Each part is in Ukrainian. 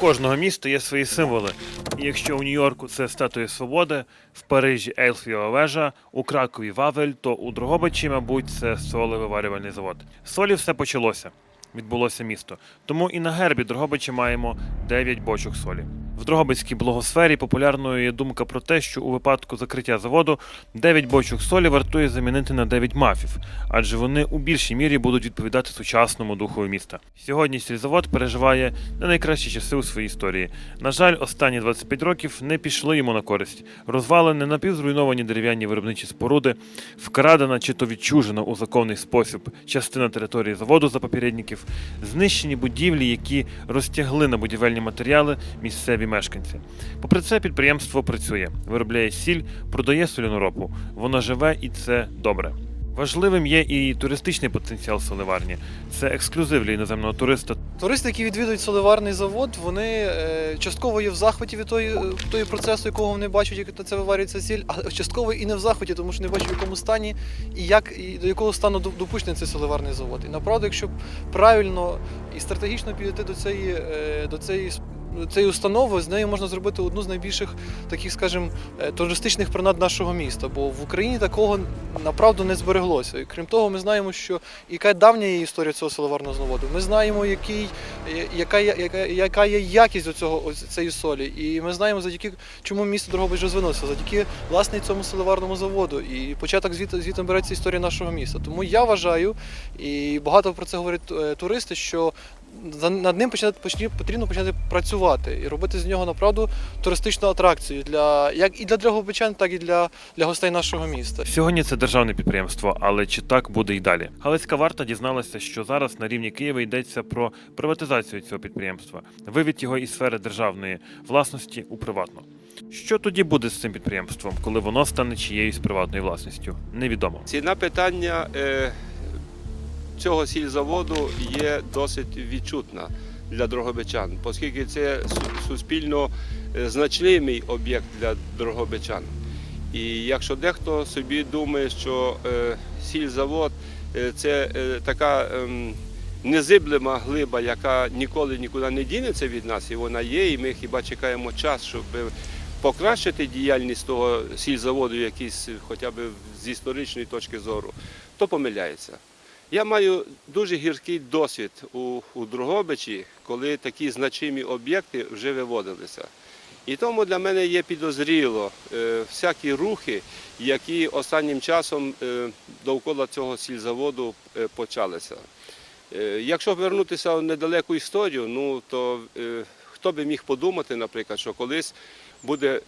кожного міста є свої символи. Якщо у Нью-Йорку це статуя свободи, в Парижі Ейфелева вежа, у Кракові Вавель, то у Дрогобичі, мабуть, це солевиварювальний завод. Солі все почалося. Відбулося місто. Тому і на гербі Дрогобича маємо 9 бочок солі. В Дрогобицькій благосфері популярною є думка про те, що у випадку закриття заводу 9 бочок солі вартує замінити на 9 мафів, адже вони у більшій мірі будуть відповідати сучасному духові міста. Сьогодні сільзавод переживає не найкращі часи у своїй історії. На жаль, останні 25 років не пішли йому на користь. Розвалені напівзруйновані дерев'яні виробничі споруди, вкрадена чи то відчужена у законний спосіб частина території заводу за попередників, знищені будівлі, які розтягли на будівельні матеріали місцеві мешканці. Попри це, підприємство працює, виробляє сіль, продає соляну ропу. Воно живе і це добре. Важливим є і туристичний потенціал соливарні. Це ексклюзив для іноземного туриста. Туристи, які відвідують соливарний завод, вони е, частково є в захваті від тої, е, тої процесу, якого вони бачать, як це виварюється сіль, а частково і не в захваті, тому що не бачать, в якому стані і як і до якого стану допущений цей соливарний завод. І направду, якщо правильно і стратегічно підійти до цієї е, до цієї цієї установи, з нею можна зробити одну з найбільших таких, скажімо, е, туристичних принад нашого міста. Бо в Україні такого направду не збереглося. І крім того, ми знаємо, що яка давня є історія цього соливарного заводу. Ми знаємо, який, е, яка, яка, яка є якість цього цієї солі. І ми знаємо, завдяки чому місто Дрогобич розвинулося, завдяки власне цьому соливарному заводу. І початок звідти звідти береться історія нашого міста. Тому я вважаю, і багато про це говорять е, туристи, що над ним починати почні- потрібно почати працювати і робити з нього направду туристичну атракцію для як і для дрогобичан, так і для, для гостей нашого міста. Сьогодні це державне підприємство, але чи так буде й далі? Галицька варта дізналася, що зараз на рівні Києва йдеться про приватизацію цього підприємства, вивід його із сфери державної власності у приватну. Що тоді буде з цим підприємством, коли воно стане чиєюсь приватною власністю? Невідомо. Ціна питання е, цього сільзаводу є досить відчутна для дрогобичан, оскільки це суспільно е, значимий об'єкт для дрогобичан. І якщо дехто собі думає, що е, сільзавод е, це така ем, незиблема глиба, яка ніколи нікуди не дінеться від нас, і вона є, і ми хіба чекаємо час, щоб покращити діяльність того сільзаводу, якийсь хоча б з історичної точки зору, то помиляється. Я маю дуже гіркий досвід у, у Дрогобичі, коли такі значимі об'єкти вже виводилися. І тому для мене є підозріло е, всякі рухи, які останнім часом е, довкола цього сільзаводу е, почалися. Е, якщо повернутися в недалеку історію, ну то е, хто би міг подумати, наприклад, що колись буде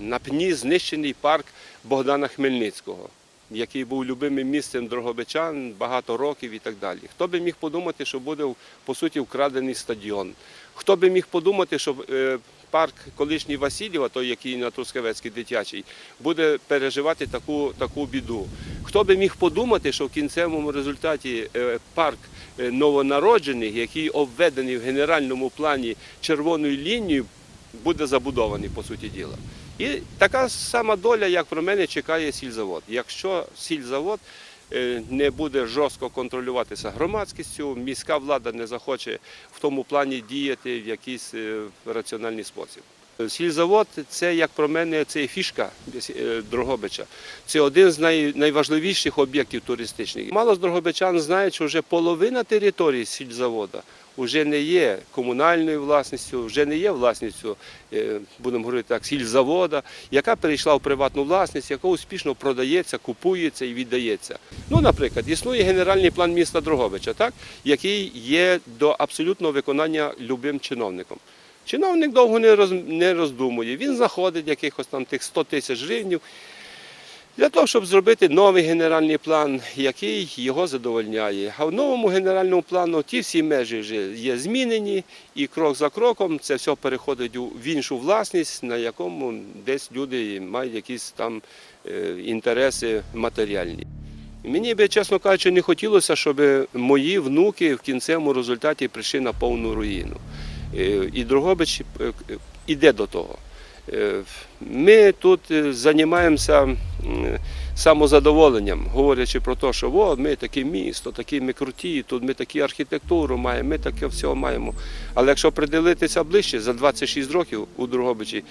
на пні знищений парк Богдана Хмельницького, який був любимим місцем Дрогобичан багато років і так далі. Хто би міг подумати, що буде по суті вкрадений стадіон? Хто би міг подумати, що е, парк колишній Васильєва, той, який на Трускавецький дитячий, буде переживати таку, таку біду? Хто би міг подумати, що в кінцевому результаті е, парк е, новонароджених, який обведений в генеральному плані червоною лінією, буде забудований, по суті діла. І така сама доля, як про мене, чекає сільзавод. Якщо сільзавод е, не буде жорстко контролюватися громадськістю, міська влада не захоче в тому плані діяти в якийсь е, раціональний спосіб. Сільзавод це, як про мене, це фішка е, Дрогобича. Це один з найважливіших об'єктів туристичних. Мало з дрогобичан знають, що вже половина території сільзавода вже не є комунальною власністю, вже не є власністю, е, будемо говорити так, сільзавода, яка перейшла в приватну власність, яка успішно продається, купується і віддається. Ну, наприклад, існує генеральний план міста Дрогобича, так, який є до абсолютного виконання любим чиновником. Чиновник довго не роз, не роздумує. Він знаходить якихось там тих 100 тисяч гривень для того, щоб зробити новий генеральний план, який його задовольняє. А в новому генеральному плану ті всі межі вже є змінені, і крок за кроком це все переходить в іншу власність, на якому десь люди мають якісь там е, інтереси матеріальні. Мені би, чесно кажучи, не хотілося, щоб мої внуки в кінцевому результаті прийшли на повну руїну. Е, І Дрогобич е, іде до того. Е, Ми тут е, займаємося самозадоволенням, говорячи про те, що о, ми таке місто, такі ми круті, тут ми таку архітектуру маємо, ми таке все маємо. Але якщо придивитися ближче, за 26 років у Другобичі,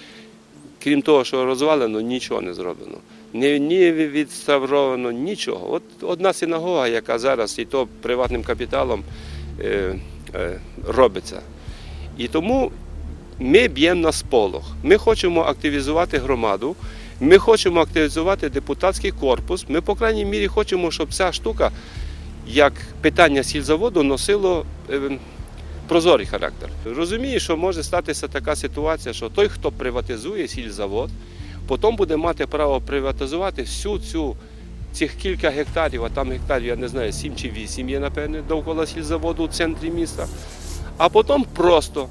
крім того, що розвалено, нічого не зроблено. Ні, ні відставровано, нічого. От одна синагога, яка зараз і то приватним капіталом е, е, робиться. І тому ми б'ємо на сполох. Ми хочемо активізувати громаду, ми хочемо активізувати депутатський корпус. Ми, по крайній мірі, хочемо, щоб ця штука, як питання сільзаводу, носило е, прозорий характер. Розумію, що може статися така ситуація, що той, хто приватизує сільзавод, потім буде мати право приватизувати всю цю. Цих кілька гектарів, а там гектарів, я не знаю, 7 чи 8 є, напевне, довкола сільзаводу у центрі міста. А потім просто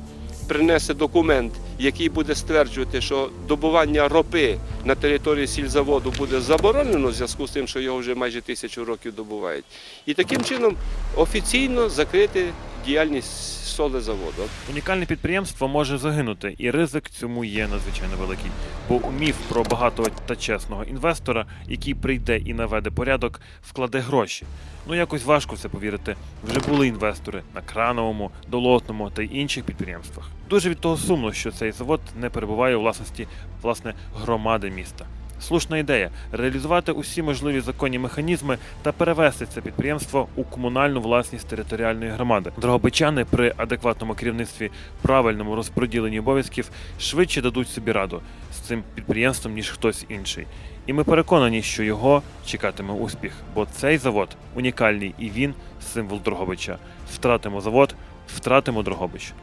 принесе документ, який буде стверджувати, що добування ропи на території сільзаводу буде заборонено в зв'язку з тим, що його вже майже тисячу років добувають. І таким чином офіційно закрити діяльність солезаводу. Унікальне підприємство може загинути, і ризик цьому є надзвичайно великий. Бо міф про багатого та чесного інвестора, який прийде і наведе порядок, вкладе гроші. Ну якось важко в це повірити. Вже були інвестори на крановому, долотному та інших підприємствах. Дуже від того сумно, що цей завод не перебуває у власності власне громади міста. Слушна ідея реалізувати усі можливі законні механізми та перевести це підприємство у комунальну власність територіальної громади. Дрогобичани при адекватному керівництві, правильному розподіленні обов'язків швидше дадуть собі раду з цим підприємством ніж хтось інший. І ми переконані, що його чекатиме успіх, бо цей завод унікальний і він символ Дрогобича. Втратимо завод, втратимо Дрогобич.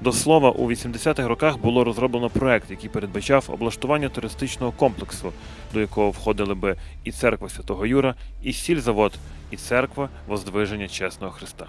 До слова, у 80-х роках було розроблено проект, який передбачав облаштування туристичного комплексу, до якого входили би і церква Святого Юра, і сільзавод, і церква Воздвиження Чесного Христа.